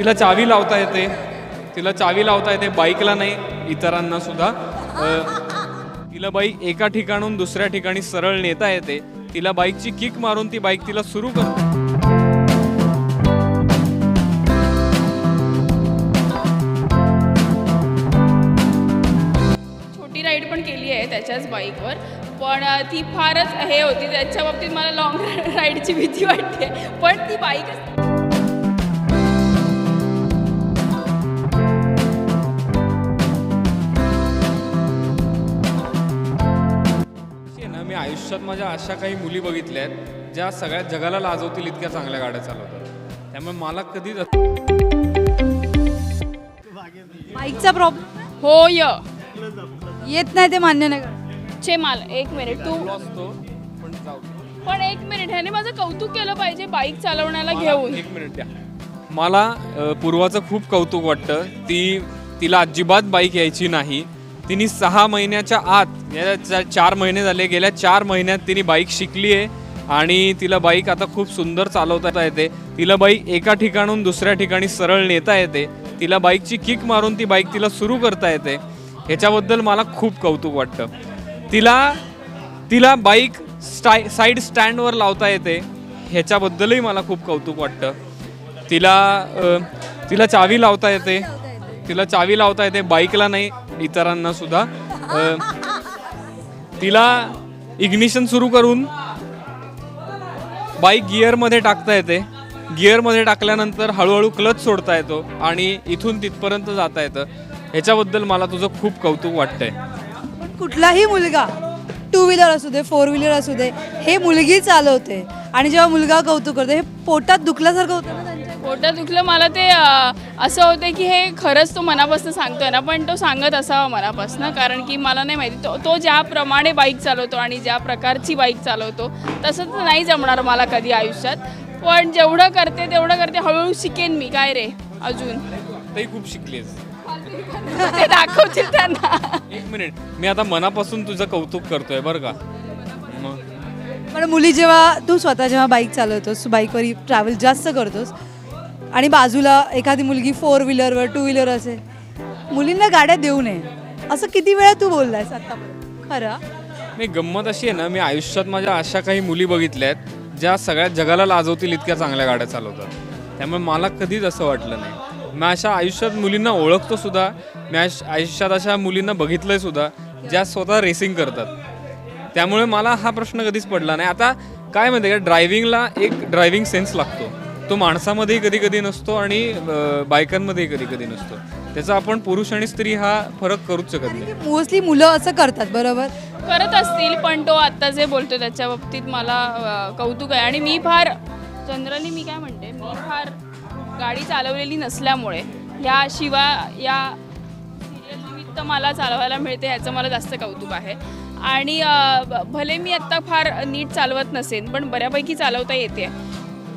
तिला चावी लावता येते. तिला चावी लावता येते बाईकला नाही इतरांना सुद्धा. तिला बाईक एका ठिकाणून दुसऱ्या ठिकाणी सरळ नेता येते. तिला बाईकची किक मारून ती बाईक तिला सुरू करते. छोटी राईड पण केली आहे त्याच्याच बाईकवर. पण ती फारच हे होती. त्याच्या बाबतीत मला लॉंग राईडची भीती वाटते. पण ती बाईक आयुष्यात माझ्या अशा काही मुली बघितल्या आहेत ज्या सगळ्या जगाला लाजवतील इतक्या चांगल्या गाड्या चालवतात. त्यामुळे मला कधीच बाईकचा प्रॉब्लेम हो य. येत नाही ते मान्य नाही. चे माल एक मिनिट तू असतो पण जाऊ. पण एक मिनिट ह्याने माझं कौतुक केलं पाहिजे बाईक चालवण्याला घेऊन. एक मिनिट द्या. मला पूर्वाचं खूप कौतुक वाटतं. ती तिला अजिबात बाईक यायची नाही. तिने सहा महिन्याच्या आत गेल्या चार महिने झाले गेल्या चार महिन्यात तिने बाईक शिकली आहे आणि तिला बाईक आता खूप सुंदर चालवता येते. तिला बाईक एका ठिकाणून दुसऱ्या ठिकाणी सरळ नेता येते. तिला बाईकची किक मारून ती बाईक तिला सुरू करता येते. ह्याच्याबद्दल मला खूप कौतुक वाटतं. तिला तिला बाईक स्टाय साईड स्टँडवर लावता येते. ह्याच्याबद्दलही मला खूप कौतुक वाटतं. तिला तिला चावी लावता येते. तिला चावी लावता येते. बाईकला नाही इतरांना सुद्धा. तिला इग्निशन सुरू करून बाईक गिअरमध्ये टाकता येते. गिअरमध्ये टाकल्यानंतर हळूहळू क्लच सोडता येतो आणि इथून तिथपर्यंत जाता येतं. ह्याच्याबद्दल मला तुझं खूप कौतुक वाटतंय. पण कुठलाही मुलगा टू व्हीलर असू दे फोर व्हीलर असू दे हे मुलगी चालवते. आणि जेव्हा मुलगा कौतुक करतो हे पोटात दुखल्यासारखं होतं ना. पोटात दुखलं मला ते असं होतं की हे खरंच तो मनापासून सांगतोय ना पण तो सांगत असावा मनापासून कारण की मला नाही माहिती. तो तो ज्याप्रमाणे बाईक चालवतो आणि ज्या प्रकारची बाईक चालवतो तसं तर नाही जमणार मला कधी आयुष्यात. पण जेवढं करते तेवढं करते हळूहळू शिकेन मी. काय रे अजून? तेही खूप शिकलीस. ते दाखवतील त्यांना. एक मिनिट. मी आता मनापासून तुझं कौतुक करतोय बरं का? मग. पण मुली जेव्हा तू स्वतः जेव्हा बाईक चालवतोस तू बाईकवर ट्रॅव्हल जास्त करतोस आणि बाजूला एखादी मुलगी फोर व्हीलरवर टू व्हीलर असेल. मुलींना गाड्या देऊ नये. असं किती वेळा तू बोललायस आतापर्यंत? खरं? नाही गंमत अशी आहे ना मी आयुष्यात माझ्या अशा काही मुली बघितल्या आहेत ज्या सगळ्या जगाला लाजवतील इतक्या चांगल्या गाड्या चालवतात. त्यामुळे मला कधीच असं वाटलं नाही. मी अशा आयुष्यात मुलींना ओळखतो सुद्धा मी आयुष्यात अशा मुलींना बघितलंय सुद्धा ज्या स्वतः रेसिंग करतात. त्यामुळे मला हा प्रश्न कधीच पडला नाही. आता काय माहिती का ड्रायव्हिंगला एक ड्रायव्हिंग सेन्स लागतो. तो माणसामध्येही कधी कधी नसतो आणि बायकांमध्येही कधी कधी नसतो. त्याचा आपण पुरुष आणि स्त्री हा फरक करूच शकत नाही. मोस्टली मुलं असं करतात बरोबर? करत असतील पण तो आत्ता जे बोलतो त्याच्या बाबतीत मला अ, कौतुक आहे. आणि मी फार जनरली मी काय म्हणते मी फार गाडी चालवलेली नसल्यामुळे ह्या शिवा या सिरियल निमित्त मला चालवायला मिळते ह्याचं मला जास्त कौतुक आहे. आणि अ, ब- भले मी आत्ता फार नीट चालवत नसेन पण बऱ्यापैकी चालवता येते.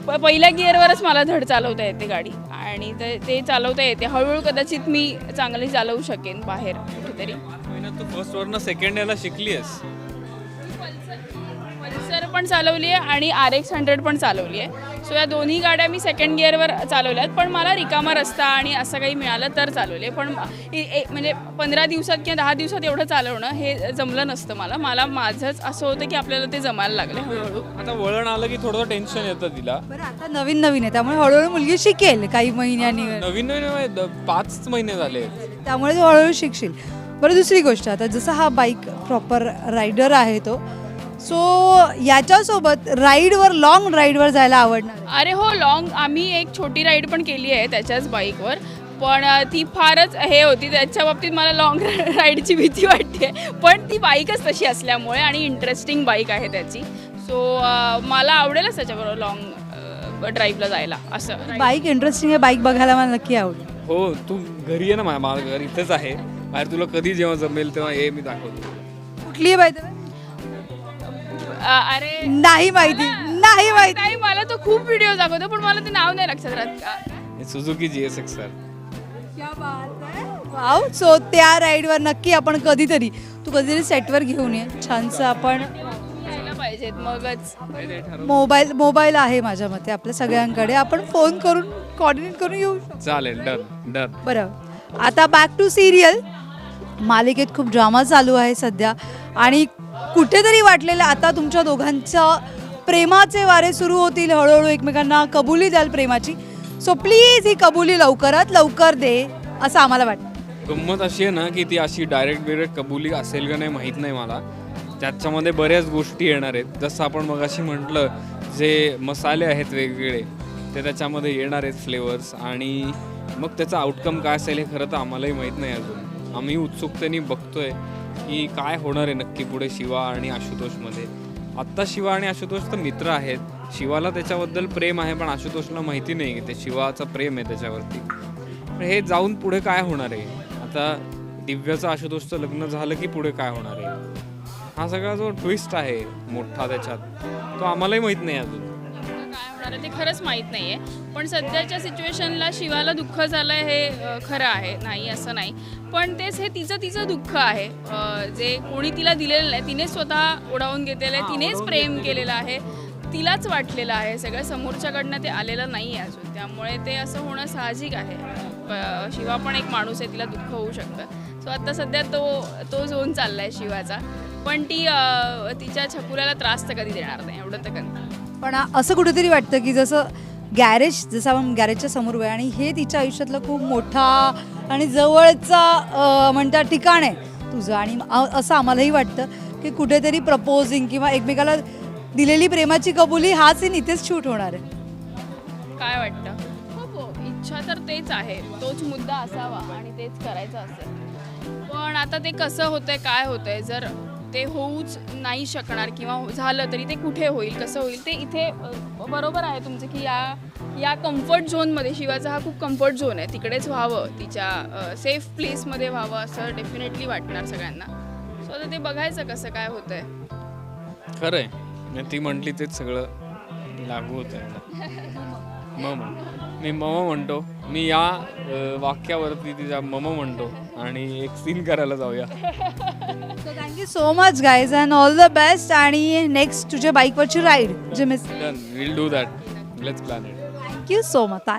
प- पहिल्या गिअरवरच मला धड चालवता येते गाडी. आणि ते ते चालवता येते. हळूहळू कदाचित मी चांगली चालवू शकेन बाहेर कुठेतरी. महिन्यात तू फर्स्ट वरनं सेकंड याला शिकली आहेस पल्सर पण चालवली आहे आणि आर एक्स हंड्रेड पण चालवली आहे सो या दोन्ही गाड्या मी सेकंड गिअरवर चालवल्यात. पण मला रिकामा रस्ता आणि असं काही मिळालं तर चालवले. पण म्हणजे पंधरा दिवसात किंवा दहा दिवसात एवढं चालवणं हे जमलं नसतं मला. मला माझंच असं होतं की आपल्याला ते जमायला लागले. हळूहळू. आता वळण आलं की थोडं टेन्शन येतं तिला. बरं आता नवीन नवीन आहे. त्यामुळे हळूहळू मुलगी शिकेल काही महिन्यांनी. नवीन नवीन पाच महिने झाले. त्यामुळे तू हळूहळू शिकशील. बरं दुसरी गोष्ट. आता जसं हा बाईक प्रॉपर रायडर आहे तो सो याच्यासोबत राईडवर लॉंग राईडवर जायला आवडणार? आहे. अरे हो लॉंग आम्ही एक छोटी राईड पण केली आहे त्याच्याच बाईकवर पण ती फारच हे होती. त्याच्या बाबतीत मला लॉंग राईडची भीती वाटते. पण ती बाईकच तशी असल्यामुळे आणि इंटरेस्टिंग बाईक आहे त्याची. सो मला आवडेलच त्याच्याबरोबर लॉंग ड्राईव्हला जायला. असं. बाईक इंटरेस्टिंग आहे. बाईक बघायला मला नक्की आवडेल. हो तू घरी ये ना माझ्या माझं घर इथेच आहे. बाहेर तुला कधी जेव्हा जमेल तेव्हा ये मी दाखवतो. कुठली आहे बाई अ, अरे नाही माहिती नाही माहिती. नाही मला तो खूप व्हिडिओ दाखवतो पण मला ते नाव नाही लक्षात राहत. का Suzuki G S X sir wow so त्या राईडवर नक्की आपण कधीतरी तू कधीतरी सेटवर घेऊन ये. छानसं आपण यायला पाहिजेत मगच. मोबाईल मोबाईल आहे माझ्या मते आपल्या सगळ्यांकडे. आपण फोन करून कॉर्डिनेट करून येऊ चालेल डन डन बरं. आता बॅक टू सिरियल मालिकेत खूप ड्रामा चालू आहे सध्या. आणि कुठेतरी वाटलेलं आता तुमच्या दोघांच्या प्रेमाचे वारे सुरू होतील हळूहळू एकमेकांना कबुली द्याल प्रेमाची. सो प्लीज ही कबुली लवकरात लवकर दे असं आम्हाला वाटतं. गंमत अशी आहे ना की ती अशी डायरेक्ट बिरेक्ट कबुली असेल का नाही माहीत नाही मला. त्याच्यामध्ये बऱ्याच गोष्टी येणार आहेत. जसं आपण मग अशी म्हटलं जे मसाले आहेत वेगवेगळे ते त्याच्यामध्ये येणार आहेत फ्लेवर्स आणि मग त्याचा आउटकम काय असेल हे खरं तर आम्हालाही माहीत नाही अजून. आम्ही उत्सुकतेने बघतोय. की काय होणार आहे नक्की पुढे शिवा आणि आशुतोषमध्ये? आत्ता शिवा आणि आशुतोष तर मित्र आहेत. शिवाला त्याच्याबद्दल प्रेम आहे पण आशुतोषला माहिती नाही की ते शिवाचं प्रेम आहे त्याच्यावरती. पण हे जाऊन पुढे काय होणार आहे? आता दिव्याचं आशुतोषचं लग्न झालं की पुढे काय होणार आहे? हा सगळा जो ट्विस्ट आहे मोठा त्याच्यात तो आम्हालाही माहीत नाही अजून. होणार आहे ते खरंच माहीत नाही आहे. पण सध्याच्या सिच्युएशनला शिवाला दुःख झालं हे खरं आहे. नाही असं नाही. पण तेच हे तिचं तिचं दुःख आहे. जे कोणी तिला दिलेलं नाही तिने स्वतः ओढावून घेतलेलं आहे तिनेच प्रेम केलेलं आहे. तिलाच वाटलेलं आहे. सगळं समोरच्याकडनं ते आलेलं नाही आहे अजून. त्यामुळे ते असं होणं साहजिक आहे. शिवा पण एक माणूस आहे तिला दुःख होऊ शकतं. सो आता सध्या तो तो झोन चाललाय शिवाचा. पण ती तिच्या छकुल्याला त्रास तर कधी देणार नाही. एवढं तर कन्फर्म. पण असं कुठेतरी वाटतं की जसं गॅरेज जसं आपण गॅरेजच्या समोर आहे आणि हे तिच्या आयुष्यातलं खूप मोठा आणि जवळचा अं, म्हणतात ठिकाण आहे तुझं. आणि असं आम्हालाही वाटतं की कुठेतरी प्रपोजिंग किंवा एकमेकाला दिलेली प्रेमाची कबुली हा सीन इथेच शूट होणार आहे. काय वाटतं? हो हो. इच्छा तर तेच आहे. तोच मुद्दा असावा आणि तेच करायचं असेल. पण आता ते कसं होतंय काय होतंय जर ते होऊच नाही शकणार किंवा हो- झालं तरी ते कुठे होईल कसं होईल ते इथे बरोबर आहे तुमचं की या या कम्फर्ट झोनमध्ये शिवाचा हा खूप कम्फर्ट झोन आहे. तिकडेच व्हावं तिच्या सेफ प्लेसमध्ये व्हावं असं डेफिनेटली वाटणार सगळ्यांना. सो आता ते बघायचं कसं काय होतंय. खरं आहे ती म्हटली तेच सगळं लागू होत आहे मग. मी मम म्हणतो. मी या अं, वाक्यावरती तिच्या मम म्हणतो. आणि एक सीन करायला जाऊया. So thank you so much guys and all the best आणि नेक्स्ट तुझ्या बाईकवरची राईड जे miss done will do that let's plan it thank you so much